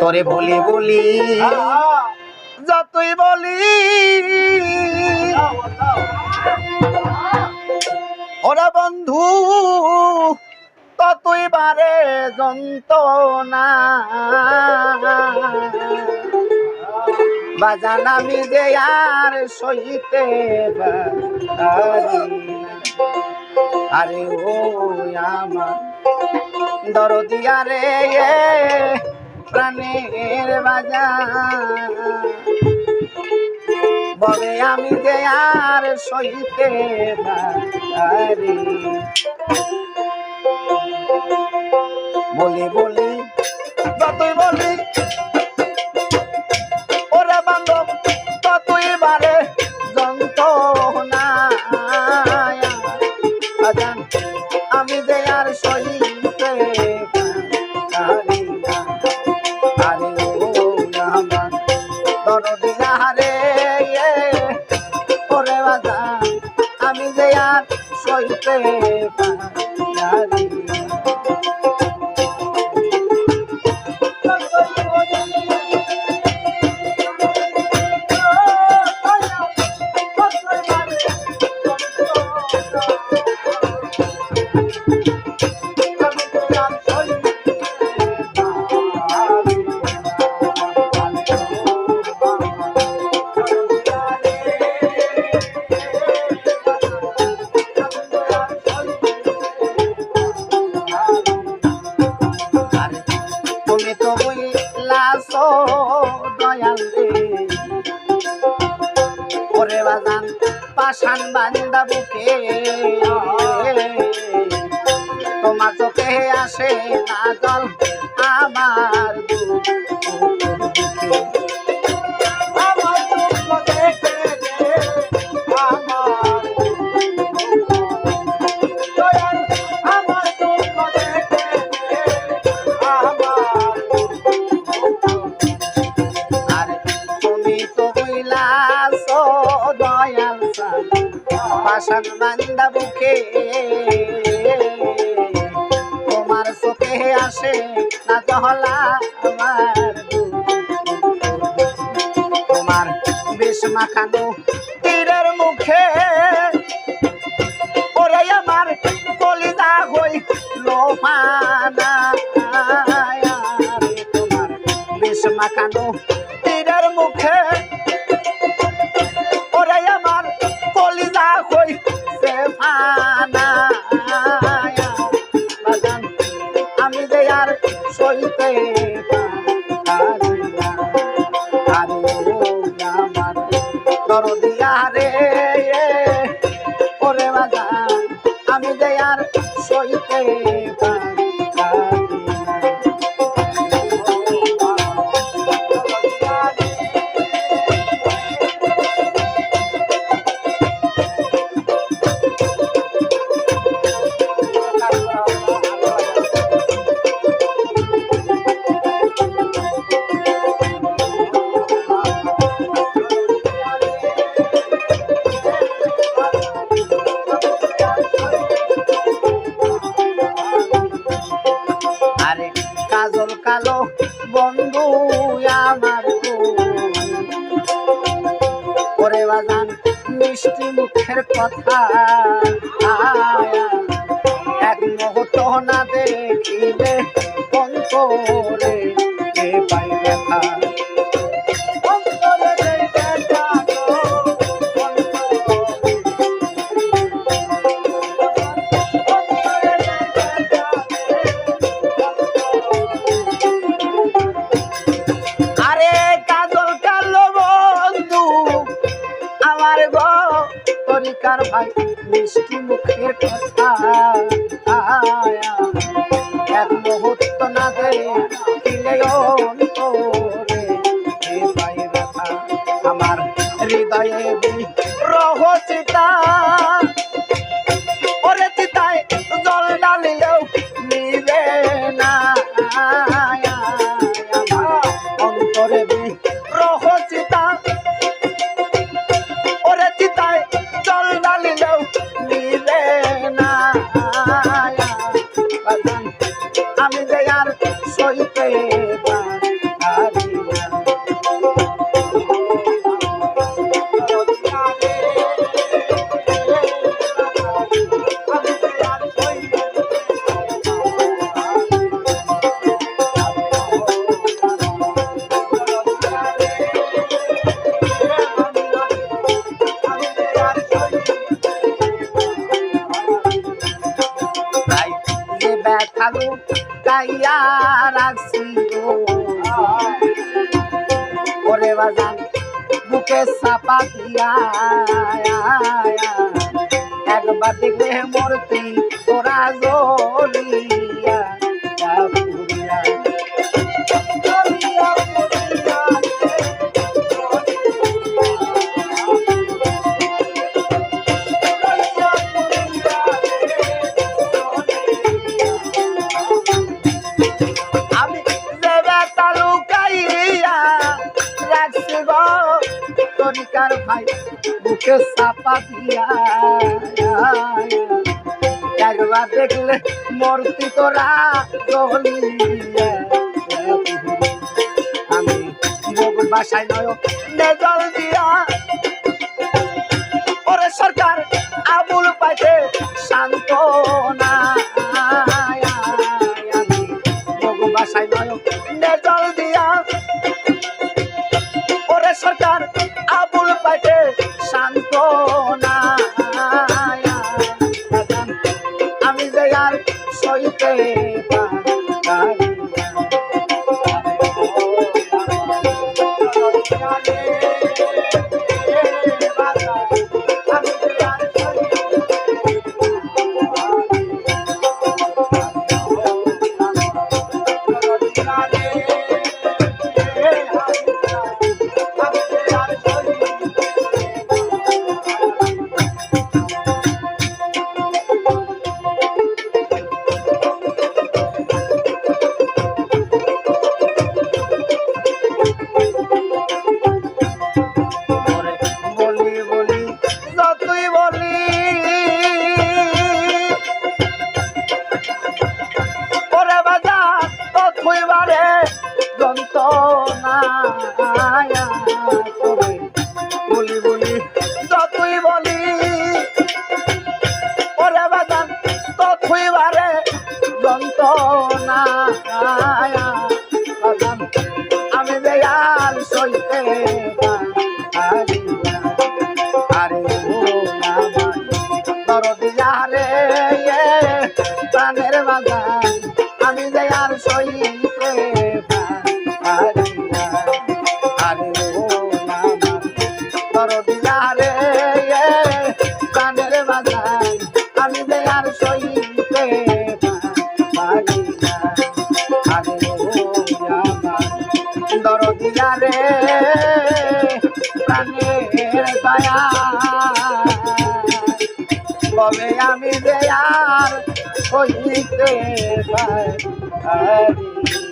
তরে বলি বলি, যতই বলি। ওরা বন্ধু, ততই বারে যন্ত্রণা। বাজান আমি যে আর সহিতে আরে ও আমার দরদিয়া রে প্রাণের বাজার। বলে আমি যে আর সহিতে পারি। বলি বলি যতই no, no, no. করে বাগান পাশান বান্দা বুকে। তোমার চোখে আসে না জল আমার আশার বান্দা বুকে তোমার চোখে আসে না জহলা আমার তোমার বেশ মাখানো Bye. মিষ্টি মুখের কথা এক মুহূর্ত না দেখিলে কঙ্করে তাই ব্যথালু তাইয়া রাখছি ওরে বাজান বুকে চাপা দিয়া একবার দেখলে মূর্তি তোরা জলিয়া দিয়া একবার দেখলে মূর্তি তোরা আমি মোগল বাসায় নয় জল দিয়া ওরে সরকার Hey! বলি বলি যতই বলি ওরে বাজার ততই বারে যন্ত্রণা দরদিয়া রে প্রাণের দয়া। কবে আমি দেয়ার হইতে পারি।